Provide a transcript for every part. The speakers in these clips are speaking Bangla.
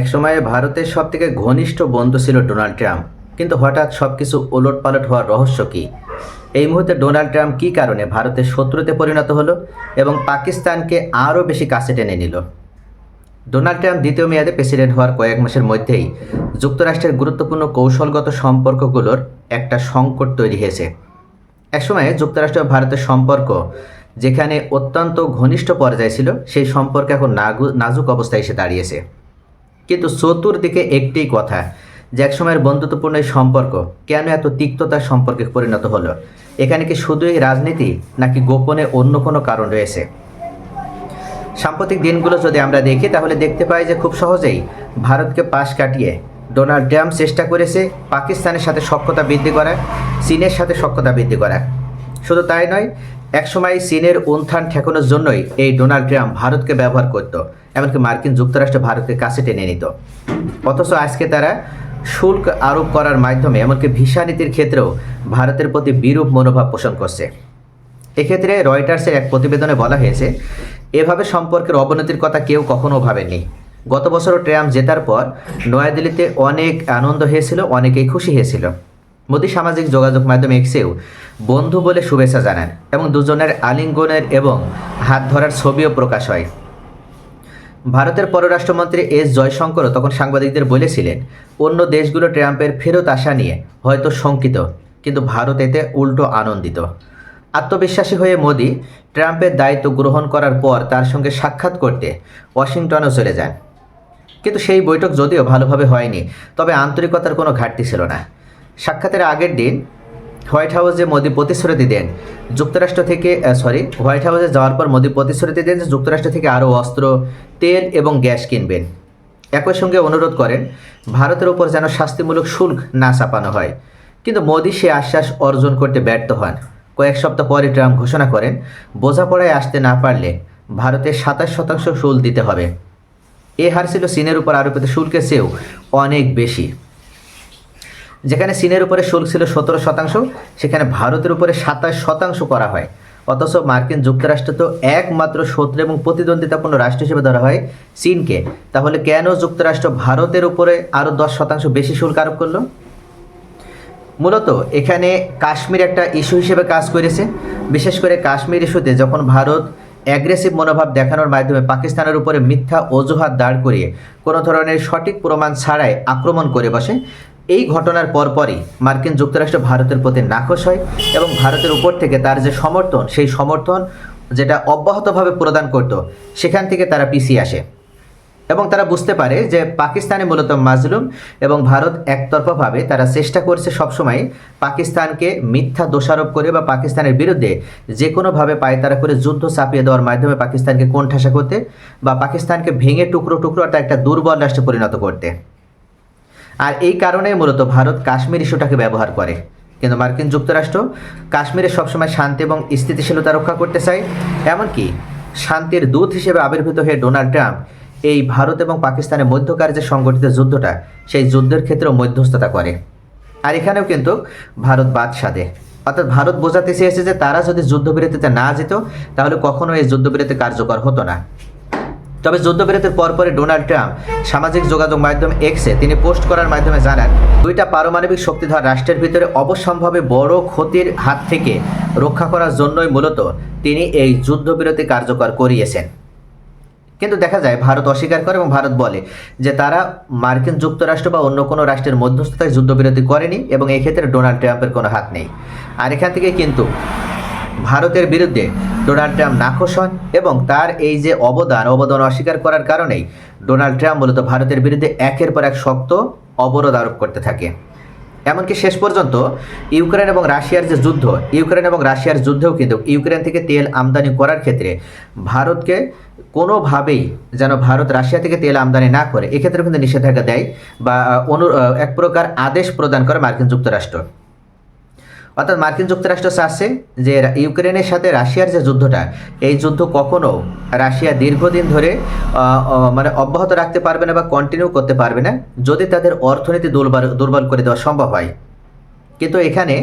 একসময়ে ভারতের সব থেকে ঘনিষ্ঠ বন্ধু ছিল ডোনাল্ড ট্রাম্প। কিন্তু হঠাৎ সব কিছু ওলট পালট হওয়ার রহস্য কী? এই মুহূর্তে ডোনাল্ড ট্রাম্প কী কারণে ভারতের শত্রুতে পরিণত হলো এবং পাকিস্তানকে আরও বেশি কাছে টেনে নিল? ডোনাল্ড ট্রাম্প দ্বিতীয় মেয়াদে প্রেসিডেন্ট হওয়ার কয়েক মাসের মধ্যেই যুক্তরাষ্ট্রের গুরুত্বপূর্ণ কৌশলগত সম্পর্কগুলোর একটা সংকট তৈরি হয়েছে। এক একসময়ে যুক্তরাষ্ট্র ও ভারতের সম্পর্ক, যেখানে অত্যন্ত ঘনিষ্ঠ পর্যায়ে ছিল, সেই সম্পর্ক এখন নাজুক অবস্থায় এসে দাঁড়িয়েছে। কিন্তু চতুর্দিকে একটি কথা, যে একসময়ের বন্ধুত্বপূর্ণ এই সম্পর্ক কেন এত তিক্ততার সম্পর্কে পরিণত হলো? এখানে কি শুধুই রাজনীতি, নাকি গোপনে অন্য কোনো কারণ রয়েছে? সাম্প্রতিক দিনগুলো যদি আমরা দেখি, তাহলে দেখতে পাই যে খুব সহজেই ভারতকে পাশ কাটিয়ে ডোনাল্ড ট্রাম্প চেষ্টা করেছে পাকিস্তানের সাথে সক্ষতা বৃদ্ধি করা, চীনের সাথে সক্ষতা বৃদ্ধি করা। শুধু তাই নয়, একসময় চীনের উত্থান ঠেকানোর জন্যই এই ডোনাল্ড ট্রাম্প ভারতকে ব্যবহার করত। এমনকি মার্কিন যুক্তরাষ্ট্র ভারতকে কাছে টেনে নিত। অথচ আজকে তারা শুল্ক আরোপ করার মাধ্যমে, এমনকি ভিসা নীতির ক্ষেত্রেও ভারতের প্রতি বিরূপ মনোভাব পোষণ করছে। এক্ষেত্রে রয়টার্সের এক প্রতিবেদনে বলা হয়েছে, এভাবে সম্পর্কের অবনতির কথা কেউ কখনো ভাবেননি। গত বছরও ট্রাম্প জেতার পর নয়াদিল্লিতে অনেক আনন্দ হয়েছিল, অনেকেই খুশি হয়েছিল। মোদী সামাজিক যোগাযোগ মাধ্যম এক্সেও বন্ধু বলে শুভেচ্ছা জানান এবং দুজনের আলিঙ্গনের এবং হাত ধরার ছবিও প্রকাশ হয়। ভারতের পররাষ্ট্রমন্ত্রী এস জয়শঙ্করও তখন সাংবাদিকদের বলেছিলেন, অন্য দেশগুলো ট্রাম্পের ফেরত আসা নিয়ে হয়তো শঙ্কিত, কিন্তু ভারত এতে উল্টো আনন্দিত। আত্মবিশ্বাসী হয়ে মোদি ট্রাম্পের দায়িত্ব গ্রহণ করার পর তার সঙ্গে সাক্ষাৎ করতে ওয়াশিংটনও চলে যান। কিন্তু সেই বৈঠক যদিও ভালোভাবে হয়নি, তবে আন্তরিকতার কোনো ঘাটতি ছিল না। সাক্ষাতের আগের দিন হোয়াইট হাউসে মোদি প্রতিশ্রুতি দেন। যুক্তরাষ্ট্র থেকে সরি হোয়াইট হাউসে যাওয়ার পর মোদি প্রতিশ্রুতি দেন যে যুক্তরাষ্ট্র থেকে আরও অস্ত্র, তেল এবং গ্যাস কিনবেন। একই সঙ্গে অনুরোধ করেন, ভারতের উপর যেন শাস্তিমূলক শুল্ক না চাপানো হয়। কিন্তু মোদি সে আশ্বাস অর্জন করতে ব্যর্থ হন। কয়েক সপ্তাহ পরে ট্রাম্প ঘোষণা করেন, বোঝাপড়ায় আসতে না পারলে ভারতের সাতাশ শতাংশ শুল্ক দিতে হবে। এ হার ছিল চীনের উপর আরোপিত শুল্কের চেয়েও অনেক বেশি। যেখানে চীনের উপরে শুল্ক ছিল সতেরো শতাংশ, সেখানে ভারতের উপরে সাতাশ শতাংশ করা হয়। অথচ মার্কিন যুক্তরাষ্ট্র তো একমাত্র শত্রু এবং প্রতিদ্বন্দ্বিতাপূর্ণ রাষ্ট্র হিসেবে ধরা হয় চীনকে। তাহলে কেন যুক্তরাষ্ট্র ভারতের উপরে আরও দশ শতাংশ বেশি শুল্ক আরোপ করল? মূলত এখানে কাশ্মীর একটা ইস্যু হিসেবে কাজ করেছে। বিশেষ করে কাশ্মীর ইস্যুতে যখন ভারত অ্যাগ্রেসিভ মনোভাব দেখানোর মাধ্যমে পাকিস্তানের উপরে মিথ্যা অজুহাত দাঁড় করিয়ে কোনো ধরনের সঠিক প্রমাণ ছাড়াই আক্রমণ করে বসে এই ঘটনার পরপরই মার্কিন যুক্তরাষ্ট্র ভারতের প্রতি নাকশ হয় এবং ভারতের উপর থেকে তার যে সমর্থন, সেই সমর্থন যেটা অব্যাহতভাবে প্রদান করত, সেখান থেকে তারা পিছিয়ে আসে। এবং তারা বুঝতে পারে যে পাকিস্তানে মূলত মাজলুম এবং ভারত একতরফাভাবে তারা চেষ্টা করছে সবসময় পাকিস্তানকে মিথ্যা দোষারোপ করে বা পাকিস্তানের বিরুদ্ধে যে কোনোভাবে পায়তারা করে যুদ্ধ চাপিয়ে দেওয়ার মাধ্যমে পাকিস্তানকে কোণঠাসা করতে বা পাকিস্তানকে ভেঙে টুকরো টুকরো একটা দুর্বল রাষ্ট্রে পরিণত করতে। আর এই কারণে মূলত ভারত কাশ্মীর ইস্যুটাকে ব্যবহার করে। কিন্তু মার্কিন যুক্তরাষ্ট্র কাশ্মীরে সবসময় শান্তি এবং স্থিতিশীলতা রক্ষা করতে চায়, এমনকি শান্তির দূত হিসেবে আবির্ভূত হয়ে ডোনাল্ড ট্রাম্প এই ভারত এবং পাকিস্তানের মধ্যকার যে সংগঠিত যুদ্ধটা সেই যুদ্ধের ক্ষেত্রেও মধ্যস্থতা করে। আর এখানেও কিন্তু ভারত বাদ সাধে। অর্থাৎ ভারত বোঝাতে চেয়েছে যে তারা যদি যুদ্ধবিরতিতে না যেত, তাহলে কখনো এই যুদ্ধবিরতি কার্যকর হতো না। তবে যুদ্ধবিরতির পরপরে ডোনাল্ড ট্রাম্প সামাজিক যোগাযোগ মাধ্যম এক্সে তিনি পোস্ট করার মাধ্যমে জানান, দুইটা পারমাণবিক শক্তিধর রাষ্ট্রের ভিতরে অবশ্যম্ভাবে বড় ক্ষতির হাত থেকে রক্ষা করার জন্যই মূলত তিনি এই যুদ্ধবিরতি কার্যকর করিয়েছেন। কিন্তু দেখা যায়, ভারত অস্বীকার করে এবং ভারত বলে যে তারা মার্কিন যুক্তরাষ্ট্র বা অন্য কোনো রাষ্ট্রের মধ্যস্থতায় যুদ্ধবিরতি করেনি এবং এই ক্ষেত্রে ডোনাল্ড ট্রাম্পের কোনো হাত নেই। আর এখান থেকে কিন্তু ভারতের বিরুদ্ধে ডোনাল্ড ট্রাম্প নাখোশ হন এবং তার এই যে অবদান অবদান অস্বীকার করার কারণেই ডোনাল্ড ট্রাম্প মূলত ভারতের বিরুদ্ধে একের পর এক শক্ত অবরোধ আরোপ করতে থাকে। এমনকি শেষ পর্যন্ত ইউক্রেন এবং রাশিয়ার যে যুদ্ধ, ইউক্রেন এবং রাশিয়ার যুদ্ধেও কিন্তু ইউক্রেন থেকে তেল আমদানি করার ক্ষেত্রে ভারতকে কোনোভাবেই যেন ভারত রাশিয়া থেকে তেল আমদানি না করে এক্ষেত্রে কিন্তু নিষেধাজ্ঞা দেয় বা অনু এক প্রকার আদেশ প্রদান করে মার্কিন যুক্তরাষ্ট্র। অর্থাৎ মার্কিন যুক্তরাষ্ট্র চাচ্ছে যে ইউক্রেনের সাথে রাশিয়ার যে যুদ্ধটা, এই যুদ্ধ কখনো রাশিয়া দীর্ঘদিন ধরে মানে অব্যাহত রাখতে পারবে না বা কন্টিনিউ করতে পারবে না, যদি তাদের অর্থনীতি দুর্বল দুর্বল করে দেওয়া সম্ভব হয়। কিন্তু এখানে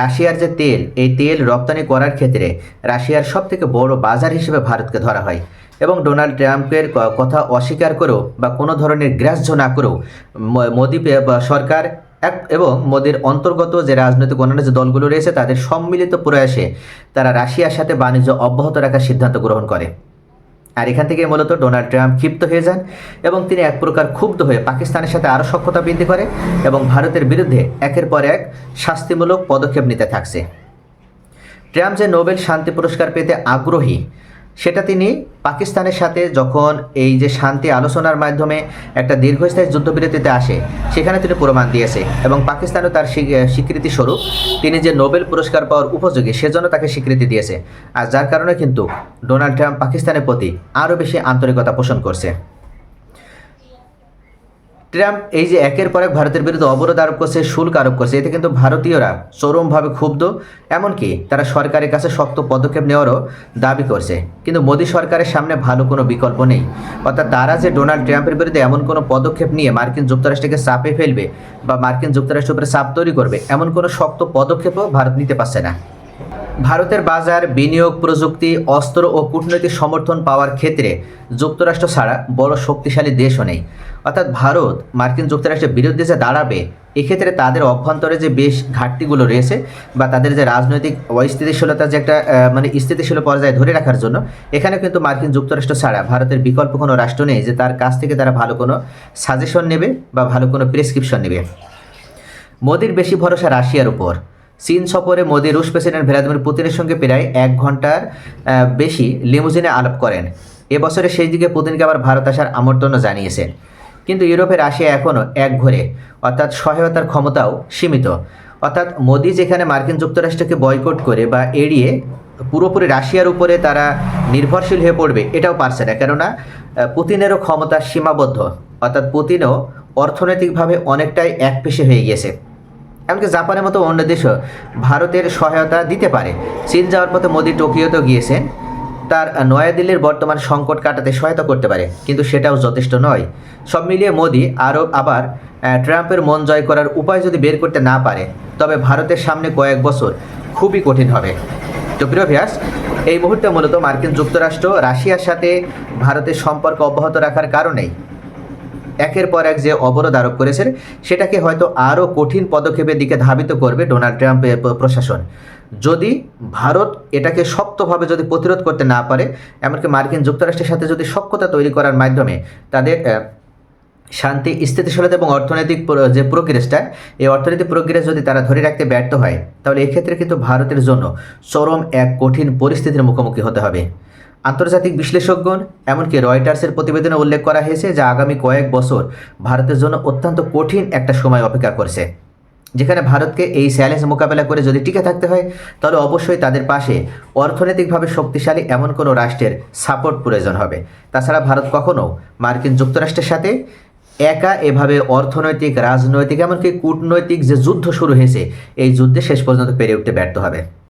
রাশিয়ার যে তেল, এই তেল রপ্তানি করার ক্ষেত্রে রাশিয়ার সব থেকে বড় বাজার হিসেবে ভারতকে ধরা হয় এবং ডোনাল্ড ট্রাম্পের কথা অস্বীকার করেও বা কোনো ধরনের গ্রাহ্য না করেও মোদি সরকার এক এবং মোদির অন্তর্গত যে রাজনৈতিক অন্যান্য যে দলগুলো রয়েছে, তাদের সম্মিলিত প্রয়াসে তারা রাশিয়ার সাথে বাণিজ্য অব্যাহত রাখার সিদ্ধান্ত গ্রহণ করে। আর এখান থেকে মূলত ডোনাল্ড ট্রাম্প ক্ষিপ্ত হয়ে যান এবং তিনি এক প্রকার ক্ষুব্ধ হয়ে পাকিস্তানের সাথে আরও সক্ষতা বৃদ্ধি করে এবং ভারতের বিরুদ্ধে একের পর এক শাস্তিমূলক পদক্ষেপ নিতে থাকছে। ট্রাম্প যে নোবেল শান্তি পুরস্কার পেতে আগ্রহী সেটা তিনি পাকিস্তানের সাথে যখন এই যে শান্তি আলোচনার মাধ্যমে একটা দীর্ঘস্থায়ী যুদ্ধবিরতিতে আসে, সেখানে তিনি প্রমাণ দিয়েছে এবং পাকিস্তানও তার স্বীকৃতি স্বরূপ তিনি যে নোবেল পুরস্কার পাওয়ার উপযোগী, সেজন্য তাকে স্বীকৃতি দিয়েছে। আর যার কারণে কিন্তু ডোনাল্ড ট্রাম্প পাকিস্তানের প্রতি আরও বেশি আন্তরিকতা পোষণ করছে। ট্রাম্প এই যে একের পর এক ভারতের বিরুদ্ধে অবরোধ আরোপ করছে, শুল্ক আরোপ করছে, এতে কিন্তু ভারতীয়রা চরমভাবে ক্ষুব্ধ। এমনকি তারা সরকারের কাছে শক্ত পদক্ষেপ নেওয়ারও দাবি করছে। কিন্তু মোদী সরকারের সামনে ভালো কোনো বিকল্প নেই। অর্থাৎ তারা যে ডোনাল্ড ট্রাম্পের বিরুদ্ধে এমন কোনো পদক্ষেপ নিয়ে মার্কিন যুক্তরাষ্ট্রকে চাপে ফেলবে বা মার্কিন যুক্তরাষ্ট্রের উপরে চাপ তৈরি করবে, এমন কোনো শক্ত পদক্ষেপও ভারত নিতে পারছে না। ভারতের বাজার, বিনিয়োগ, প্রযুক্তি, অস্ত্র ও কূটনৈতিক সমর্থন পাওয়ার ক্ষেত্রে যুক্তরাষ্ট্র ছাড়া বড় শক্তিশালী দেশও নেই। অর্থাৎ ভারত মার্কিন যুক্তরাষ্ট্রের বিরুদ্ধে যে দাঁড়াবে, এক্ষেত্রে তাদের অভ্যন্তরে যে বেশ ঘাটতিগুলো রয়েছে বা তাদের যে রাজনৈতিক অস্থিতিশীলতা যে একটা মানে স্থিতিশীল পর্যায়ে ধরে রাখার জন্য, এখানে কিন্তু মার্কিন যুক্তরাষ্ট্র ছাড়া ভারতের বিকল্প কোনো রাষ্ট্র নেই যে তার কাছ থেকে তারা ভালো কোনো সাজেশন নেবে বা ভালো কোনো প্রেসক্রিপশন নেবে। মোদির বেশি ভরসা রাশিয়ার উপর। চীন সফরে মোদি রুশ প্রেসিডেন্ট ভ্লাদিমির পুতিনের সঙ্গে প্রায় এক ঘণ্টার বেশি লিমুজিনে আলাপ করেন। এবছরের সেই দিকে পুতিনকে আবার ভারত আসার আমন্ত্রণ জানিয়েছেন। কিন্তু ইউরোপে রাশিয়া এখনও এক ঘরে, অর্থাৎ সহায়তার ক্ষমতাও সীমিত। অর্থাৎ মোদি যেখানে মার্কিন যুক্তরাষ্ট্রকে বয়কট করে বা এড়িয়ে পুরোপুরি রাশিয়ার উপরে তারা নির্ভরশীল হয়ে পড়বে, এটাও পারছে না। কেননা পুতিনেরও ক্ষমতা সীমাবদ্ধ। অর্থাৎ পুতিনও অর্থনৈতিকভাবে অনেকটাই একপেশে হয়ে গিয়েছে। এমনকি জাপানের মতো অন্য দেশও ভারতের সহায়তা দিতে পারে। চীন যাওয়ার পথে মোদি টোকিওতেও গিয়েছেন। তার নয়াদিল্লির বর্তমান সংকট কাটাতে সহায়তা করতে পারে, কিন্তু সেটাও যথেষ্ট নয়। সব মিলিয়ে মোদি আরও আবার ট্রাম্পের মন জয় করার উপায় যদি বের করতে না পারে, তবে ভারতের সামনে কয়েক বছর খুবই কঠিন হবে। তো প্রিয় ভিয়াস এই মুহূর্তে মূলত মার্কিন যুক্তরাষ্ট্র রাশিয়ার সাথে ভারতের সম্পর্ক অব্যাহত রাখার কারণেই একের পর এক যে অবরোধ আরোপ করেছেন, সেটাকে হয়তো আরও কঠিন পদক্ষেপের দিকে ধাবিত করবে ডোনাল্ড ট্রাম্পের প্রশাসন। যদি ভারত এটাকে শক্তভাবে যদি প্রতিরোধ করতে না পারে, এমনকি মার্কিন যুক্তরাষ্ট্রের সাথে যদি সক্ষতা তৈরি করার মাধ্যমে তাদের শান্তি, স্থিতিশীলতা এবং অর্থনৈতিক যে প্রোগ্রেসটা এই অর্থনৈতিক প্রোগ্রেস যদি তারা ধরে রাখতে ব্যর্থ হয়, তাহলে এক্ষেত্রে কিন্তু ভারতের জন্য চরম এক কঠিন পরিস্থিতির মুখোমুখি হতে হবে। আন্তর্জাতিক বিশ্লেষকগণ, এমনকি রয়টার্সের প্রতিবেদনে উল্লেখ করা হয়েছে যে আগামী কয়েক বছর ভারতের জন্য অত্যন্ত কঠিন একটা সময় অপেক্ষা করছে। যেখানে ভারতকে এই চ্যালেঞ্জ মোকাবেলা করে যদি টিকে থাকতে হয়, তাহলে অবশ্যই তাদের পাশে অর্থনৈতিকভাবে শক্তিশালী এমন কোনো রাষ্ট্রের সাপোর্ট প্রয়োজন হবে। তাছাড়া ভারত কখনো মার্কিন যুক্তরাষ্ট্রের সাথে একা এভাবে অর্থনৈতিক, রাজনৈতিক, এমনকি কূটনৈতিক যে যুদ্ধ শুরু হয়েছে, এই যুদ্ধে শেষ পর্যন্ত পেরে উঠতে ব্যর্থ হবে।